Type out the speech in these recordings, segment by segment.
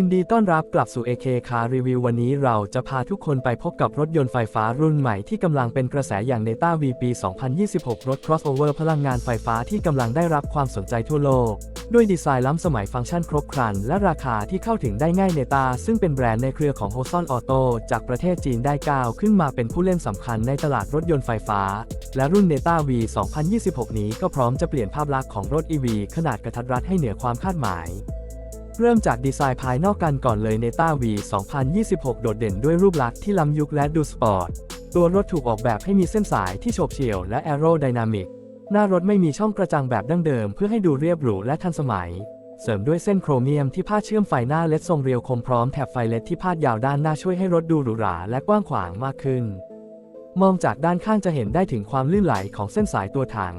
ยินดีต้อนรับกลับสู่ AK Car Review วันนี้เราจะพาทุกคนไปพบกับรถยนต์ไฟฟ้ารุ่นใหม่ที่กำลังเป็นกระแสอย่าง Neta V ปี 2026 รถ crossover พลังงานไฟฟ้าที่กำลังได้รับความสนใจทั่วโลก ด้วยดีไซน์ล้ำสมัยฟังก์ชันครบครัน และราคาที่เข้าถึงได้ง่าย Neta ซึ่งเป็นแบรนด์ในเครือของ h o s o n Auto จากประเทศจีนได้ก้าวขึ้นมาเป็นผู้เล่นสำคัญในตลาดรถยนต์ไฟฟ้า และรุ่น Neta V 2026 นี้ก็พร้อมจะเปลี่ยนภาพลักษณ์ของรถ EV ขนาดกระทัดรัดให้เหนือความคาดหมาย เริ่มจากดีไซน์ภายนอกกันก่อนเลย Neta V 2026 โดดเด่นด้วยรูปลักษณ์ที่ล้ำยุคและดูสปอร์ต ตัวรถถูกออกแบบให้มีเส้นสายที่โฉบเฉี่ยวและแอโรไดนามิก หน้ารถไม่มีช่องกระจังแบบดั้งเดิม เพื่อให้ดูเรียบหรูและทันสมัย เสริมด้วยเส้นโครเมียมที่พาดเชื่อมไฟหน้าเลดทรงเรียวคมพร้อมแถบไฟเลดที่พาดยาวด้านหน้าช่วยให้รถดูหรูหราและกว้างขวางมากขึ้น มองจากด้านข้างจะเห็นได้ถึงความลื่นไหลของเส้นสายตัวถัง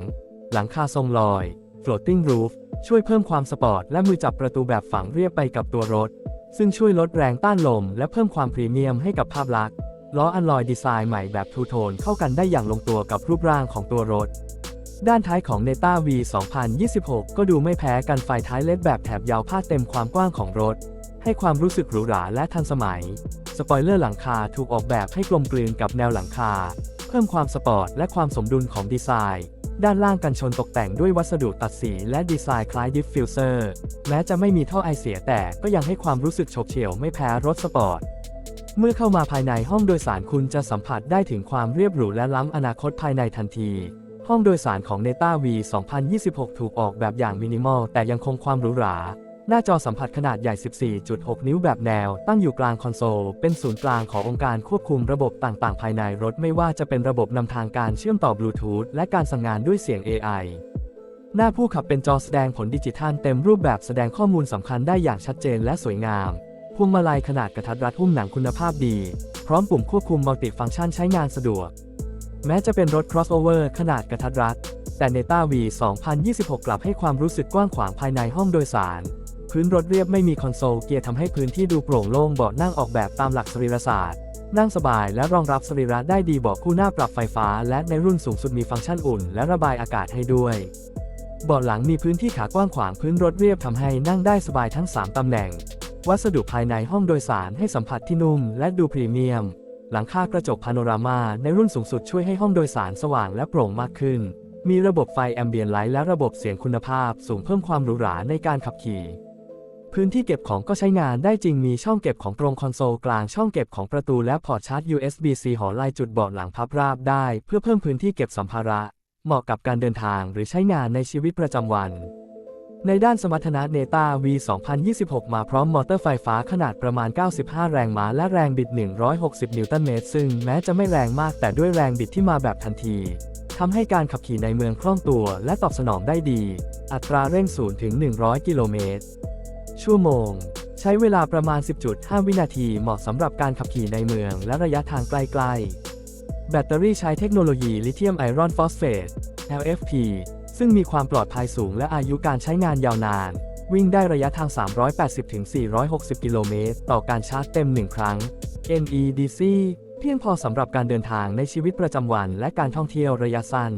หลังคาทรงลอย floating roof ช่วยเพิ่มความสปอร์ตและมือจับประตูแบบฝังเรียบไปกับตัวรถ ซึ่งช่วยลดแรงต้านลม และเพิ่มความพรีเมียมให้กับภาพลักษณ์ล้ออัลลอยดีไซน์ใหม่แบบทูโทนเข้ากันได้อย่างลงตัวกับรูปร่างของตัวรถ ด้านท้ายของ Neta V 2026 ก็ดูไม่แพ้กันไฟท้ายเล็ดแบบแถบยาวพาดเต็มความกว้างของรถ ให้ความรู้สึกหรูหราและทันสมัย สปอยเลอร์หลังคาถูกออกแบบให้กลมกลืนกับแนวหลังคา เพิ่มความสปอร์ตและความสมดุลของดีไซน์ ด้านล่างกันชนตกแต่งด้วยวัสดุตัดสีและดีไซน์คล้ายดิฟฟิวเซอร์แม้จะไม่มีท่อไอเสียแต่ก็ยังให้ความรู้สึกโฉบเฉี่ยวไม่แพ้รถสปอร์ตเมื่อเข้ามาภายในห้องโดยสารคุณจะสัมผัสได้ถึงความเรียบหรูและล้ำอนาคตภายในทันที ห้องโดยสารของ Neta V 2026 ถูกออกแบบอย่างมินิมอลแต่ยังคงความหรูหรา หน้าจอสัมผัสขนาดใหญ่ 14.6 นิ้วแบบแนว ตั้งอยู่กลางคอนโซล เป็นศูนย์กลางขององค์การควบคุมระบบต่างๆ ภายในรถไม่ว่าจะเป็นระบบนำทางการเชื่อมต่อบลูทูธและการสั่งงานด้วยเสียง AI หน้าผู้ขับเป็นจอแสดงผลดิจิทัลเต็มรูปแบบแสดงข้อมูลสำคัญได้อย่างชัดเจนและสวยงาม พวงมาลัยขนาดกระทัดรัดหุ้มหนังคุณภาพดี พร้อมปุ่มควบคุมมัลติฟังก์ชันใช้งานสะดวก แม้จะเป็นรถ crossover ขนาดกระทัดรัด แต่ Neta V 2026 กลับให้ความรู้สึกกว้างขวางภายในห้องโดยสาร พื้นรถเรียบไม่มีคอนโซลเกียร์ทำให้พื้นที่ดูโปร่งโล่งเบาะนั่งออกแบบตามหลักสรีรศาสตร์ นั่งสบายและรองรับสรีระได้ดีเบาะคู่หน้าปรับไฟฟ้า และในรุ่นสูงสุดมีฟังก์ชันอุ่น และระบายอากาศให้ด้วย เบาะหลังมีพื้นที่ขากว้างขวางพื้นรถเรียบทำให้นั่งได้สบายทั้ง 3ตำแหน่ง วัสดุภายในห้องโดยสารให้สัมผัสที่นุ่ม และดูพรีเมียม หลังคากระจกพาโนรามาในรุ่นสูงสุดช่วยให้ห้องโดยสารสว่างและโปร่งมากขึ้น มีระบบไฟแอมเบียนไลท์และระบบเสียงคุณภาพสูงเพิ่มความหรูหราในการขับขี่ พื้นที่เก็บของก็ใช้งานได้จริงมีช่องเก็บของตรงคอนโซลกลางช่องเก็บของประตูและพอร์ตชาร์จ USB-C หอลายจุดบาะหลังพับราบได้ เพื่อเพิ่มพื้นที่เก็บสัมภาระ เหมาะกับการเดินทางหรือใช้งานในชีวิตประจำวัน ในด้านสมรรถนะ Neta V 2026 มาพร้อมมอเตอร์ไฟฟ้าขนาดประมาณ 95 แรงม้าและแรงบิด 160 นิวตันเมตร ซึ่งแม้จะไม่แรงมากแต่ด้วยแรงบิดที่มาแบบทันทีทำให้การขับขี่ในเมืองคล่องตัวและตอบสนองได้ดี อัตราเร่ง0ถึง 100 กิโลเมตร ชั่วโมง ใช้เวลาประมาณ 10.5 วินาทีเหมาะสำหรับการขับขี่ในเมืองและระยะทางไกลๆ แบตเตอรี่ใช้เทคโนโลยีลิเธียมไอรอนฟอสเฟต LFP ซึ่งมีความปลอดภัยสูงและอายุการใช้งานยาวนาน วิ่งได้ระยะทาง 380-460 กิโลเมตรต่อการชาร์จเต็ม 1 ครั้ง NEDC เพียงพอสำหรับการเดินทางในชีวิตประจำวันและการท่องเที่ยวระยะสั้น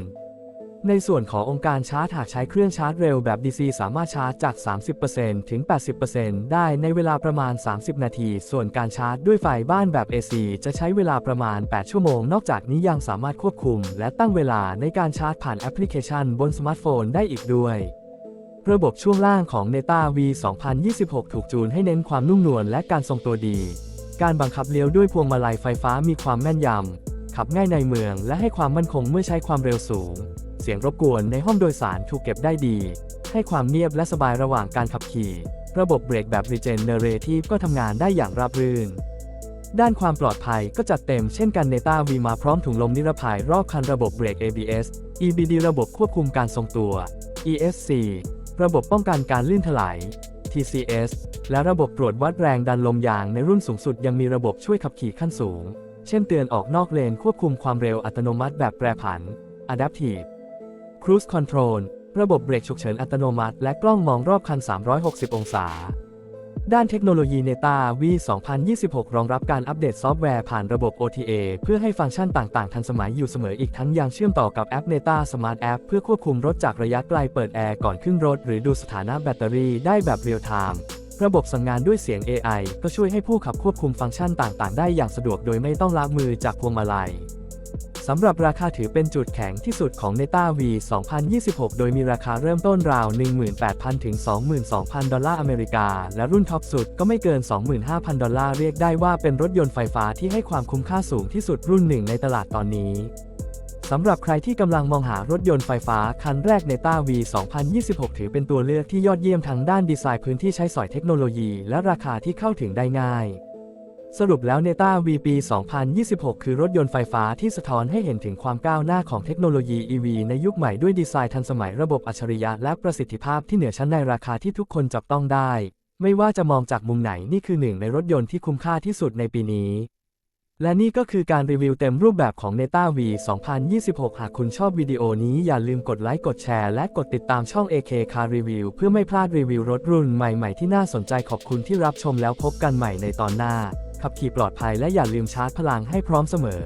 ในส่วนขององค์การชาร์จหากใช้เครื่องชาร์จเร็วแบบ DC สามารถชาร์จจาก 30%ถึง 80%ได้ในเวลาประมาณ 30 นาที ส่วนการชาร์จด้วยไฟบ้านแบบ AC จะใช้เวลาประมาณ 8 ชั่วโมง นอกจากนี้ยังสามารถควบคุม และตั้งเวลาในการชาร์จผ่านแอปพลิเคชันบนสมาร์ทโฟนได้อีกด้วยระบบช่วงล่างของ Neta V 2026 ถูกจูนให้เน้นความนุ่มนวลและการทรงตัวดี การบังคับเลี้ยวด้วยพวงมาลัยไฟฟ้ามีความแม่นยำ ขับง่ายในเมืองและให้ความมั่นคงเมื่อใช้ความเร็วสูง เสียงรบกวนในห้องโดยสารถูกเก็บได้ดี ให้ความเงียบและสบายระหว่างการขับขี่ ระบบเบรกแบบ Regenerative ก็ทำงานได้อย่างราบรื่น ด้านความปลอดภัยก็จัดเต็มเช่นกัน Neta V มาพร้อมถุงลมนิรภัยรอบคันระบบเบรก ABS EBD ระบบควบคุมการทรงตัว ESC ระบบป้องกันการลื่นถลาย TCS และระบบตรวจวัดแรงดันลมยางในรุ่นสูงสุดยังมีระบบช่วยขับขี่ขั้นสูง เช่นเตือนออกนอกเลนควบคุมความเร็วอัตโนมัติแบบแปรผัน Adaptive Cruise Control ระบบเบรกฉุกเฉินอัตโนมัติ และกล้องมองรอบคัน 360 องศา ด้านเทคโนโลยี Neta V 2026 รองรับการอัปเดตซอฟต์แวร์ผ่านระบบ OTA เพื่อให้ฟังก์ชันต่างๆ ทันสมัยอยู่เสมออีกทั้งยังเชื่อมต่อกับแอป Neta Smart App เพื่อควบคุมรถจากระยะไกลเปิดแอร์ก่อนขึ้นรถ หรือดูสถานะแบตเตอรี่ได้แบบเรียลไทม์ระบบสั่งงานด้วยเสียง AI ก็ช่วยให้ผู้ขับควบคุมฟังก์ชันต่างๆ ได้อย่างสะดวกโดยไม่ต้องละมือจากพวงมาลัย สำหรับราคาถือเป็นจุดแข็งที่สุดของ Neta V 2026 โดยมีราคาเริ่มต้นราว 18,000 ถึง 22,000 ดอลลาร์อเมริกา และรุ่นท็อปสุดก็ไม่เกิน 25,000 ดอลลาร์เรียกได้ว่าเป็นรถยนต์ไฟฟ้าที่ให้ความคุ้มค่าสูงที่สุดรุ่นหนึ่งในตลาดตอนนี้สำหรับใครที่กำลังมองหารถยนต์ไฟฟ้าคันแรก Neta V 2026 ถือเป็นตัวเลือกที่ยอดเยี่ยมทั้งด้านดีไซน์พื้นที่ใช้สอยเทคโนโลยี และราคาที่เข้าถึงได้ง่าย สรุปแล้ว Neta V ปี 2026 คือรถยนต์ไฟฟ้าที่สะท้อนให้เห็นถึงความก้าวหน้าของเทคโนโลยี EV ในยุคใหม่ด้วยดีไซน์ทันสมัยระบบอัจฉริยะและประสิทธิภาพที่เหนือชั้นในราคาที่ทุกคนจับต้องได้ ไม่ว่าจะมองจากมุมไหนนี่คือหนึ่งในรถยนต์ที่คุ้มค่าที่สุดในปีนี้ และนี่ก็คือการรีวิวเต็มรูปแบบของ Neta V 2026 หากคุณชอบวิดีโอนี้อย่าลืมกดไลค์กดแชร์และกดติดตามช่อง AK Car Review เพื่อไม่พลาดรีวิวรถรุ่นใหม่ๆที่น่าสนใจขอบคุณที่รับชมแล้วพบกันใหม่ในตอนหน้า ขับขี่ปลอดภัยและอย่าลืมชาร์จพลังให้พร้อมเสมอ